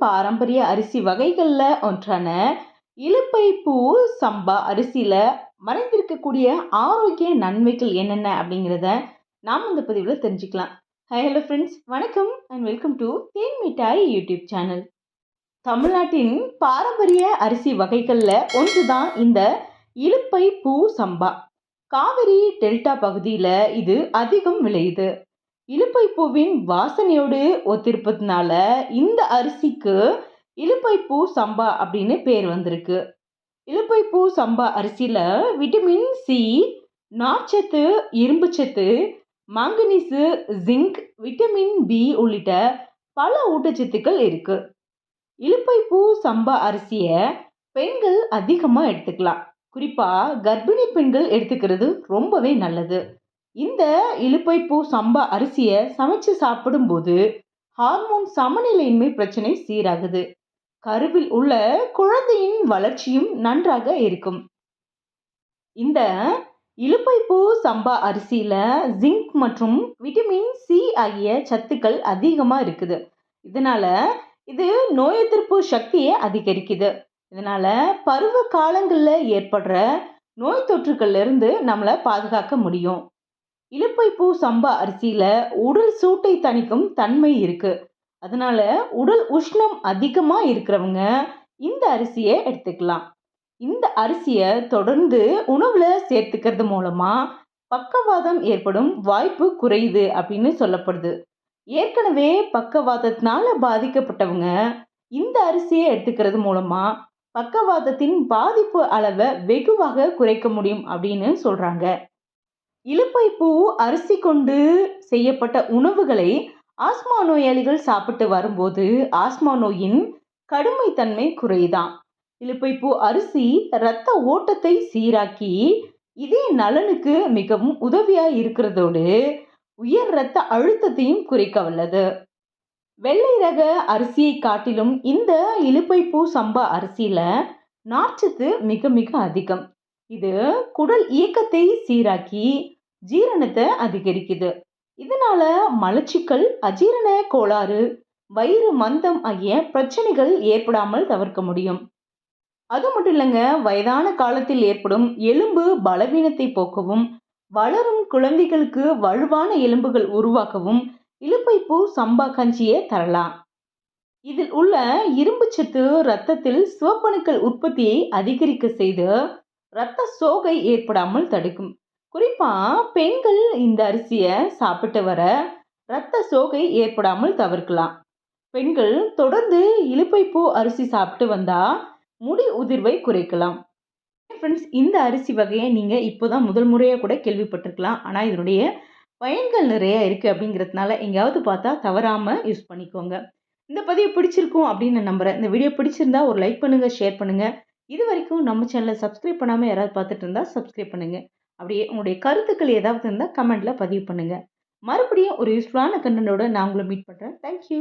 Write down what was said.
பாரம்பரிய அரிசி வகைகளில் ஒன்றான இலுப்பை பூ சம்பா அரிசியில் மறைந்திருக்கக்கூடிய ஆரோக்கிய நன்மைகள் என்னென்ன அப்படிங்கிறத நாம் இந்த பதிவில் தெரிஞ்சுக்கலாம். ஹை ஹலோ ஃப்ரெண்ட்ஸ் வணக்கம் and welcome to Then Mittai YouTube channel தமிழ்நாட்டின் பாரம்பரிய அரிசி வகைகளில் ஒன்று தான் இந்த இலுப்பை பூ சம்பா. காவிரி டெல்டா பகுதியில் இது அதிகம் விளையுது. இலுப்பை பூவின் வாசனையோடு ஒத்திருப்பதுனால இந்த அரிசிக்கு இலுப்பை பூ சம்பா அப்படின்னு பேர் வந்திருக்கு. இலுப்பை பூ சம்பா அரிசியில் விட்டமின் சி நார்ச்சத்து இரும்புச்சத்து மாங்கனீஸு ஜிங்க் விட்டமின் பி உள்ளிட்ட பல ஊட்டச்சத்துக்கள் இருக்கு. இலுப்பை பூ சம்பா அரிசியை பெண்கள் அதிகமாக எடுத்துக்கலாம். குறிப்பாக கர்ப்பிணி பெண்கள் எடுத்துக்கிறது ரொம்பவே நல்லது. இந்த இலுப்பைப்பூ சம்பா அரிசியை சமைச்சு சாப்பிடும்போது ஹார்மோன் சமநிலையின்மை பிரச்சனை சீராகுது. கருவில் உள்ள குழந்தையின் வளர்ச்சியும் நன்றாக இருக்கும். இந்த இலுப்பைப்பூ சம்பா அரிசியில் ஜிங்க் மற்றும் விட்டமின் சி ஆகிய சத்துக்கள் அதிகமாக இருக்குது. இதனால் இது நோய் எதிர்ப்பு சக்தியை அதிகரிக்குது. இதனால் பருவ காலங்களில் ஏற்படுற நோய் தொற்றுக்கள்லேருந்து நம்மளை பாதுகாக்க முடியும். இலுப்பைப்பூ சம்பா அரிசியில் உடல் சூட்டை தணிக்கும் தன்மை இருக்குது அதனால் உடல் உஷ்ணம் அதிகமாக இருக்கிறவங்க இந்த அரிசியை எடுத்துக்கலாம். இந்த அரிசியை தொடர்ந்து உணவில் சேர்த்துக்கிறது மூலமாக பக்கவாதம் ஏற்படும் வாய்ப்பு குறையுது அப்படின்னு சொல்லப்படுது. ஏற்கனவே பக்கவாதத்தினால பாதிக்கப்பட்டவங்க இந்த அரிசியை எடுத்துக்கிறது மூலமாக பக்கவாதத்தின் பாதிப்பு அளவை வெகுவாக குறைக்க முடியும் அப்படின்னு சொல்கிறாங்க இலுப்பை பூ அரிசி கொண்டு செய்யப்பட்ட உணவுகளை ஆஸ்மா நோயாளிகள் சாப்பிட்டு வரும்போது ஆஸ்மா நோயின் கடுமைத்தன்மை குறைதான். இலுப்பைப்பூ அரிசி இரத்த ஓட்டத்தை சீராக்கி இதே நலனுக்கு மிகவும் உதவியாக இருக்கிறதோடு உயர் இரத்த அழுத்தத்தையும் குறைக்க வல்லது. வெள்ளை ரக அரிசியை காட்டிலும் இந்த இலுப்பைப்பூ சம்பா அரிசியில் நார்ச்சத்து மிக மிக அதிகம். இது குடல் இயக்கத்தை சீராக்கி ஜீரணத்தை அதிகரிக்குது. இதனால மலச்சிக்கல் அஜீரண கோளாறு வயிறு மந்தம் ஆகிய பிரச்சனைகள் ஏற்படாமல் தவிர்க்க முடியும். அது மட்டும் இல்லைங்க வயதான காலத்தில் ஏற்படும் எலும்பு பலவீனத்தை போக்கவும் வளரும் குழந்தைகளுக்கு வலுவான எலும்புகள் உருவாக்கவும் இலுப்பைப்பூ சம்பா கஞ்சியை தரலாம். இதில் உள்ள இரும்புச்சத்து இரத்தத்தில் சிவப்பணுக்கள் உற்பத்தியை அதிகரிக்க செய்து இரத்த சோகை ஏற்படாமல் தடுக்கும். குறிப்பாக பெண்கள் இந்த அரிசியை சாப்பிட்டு வர இரத்த சோகை ஏற்படாமல் தவிர்க்கலாம். பெண்கள் தொடர்ந்து இலுப்பைப்பூ அரிசி சாப்பிட்டு வந்தால் முடி உதிர்வை குறைக்கலாம். ஃப்ரெண்ட்ஸ் இந்த அரிசி வகையை நீங்கள் இப்போ தான் முதல் முறையாக கூட கேள்விப்பட்டிருக்கலாம். ஆனால் இதனுடைய பயன்கள் நிறையா இருக்குது அப்படிங்கிறதுனால எங்கேயாவது பார்த்தா தவறாமல் யூஸ் பண்ணிக்கோங்க. இந்த பதிவு பிடிச்சிருக்கும் அப்படின்னு நான் நம்புகிறேன் இந்த வீடியோ பிடிச்சிருந்தா ஒரு லைக் பண்ணுங்கள் ஷேர் பண்ணுங்கள் இது வரைக்கும் நம்ம சேனலை சப்ஸ்கிரைப் பண்ணாமல் யாராவது பார்த்துட்டு இருந்தால் சப்ஸ்கிரைப் பண்ணுங்கள் அப்படியே உங்களுடைய கருத்துக்கள் ஏதாவது இருந்தால் கமெண்ட்டில் பதிவு பண்ணுங்கள் மறுபடியும் ஒரு யூஸ்ஃபுல்லான கண்டனோட நான் உங்களை மீட் பண்ணுறேன் தேங்க்யூ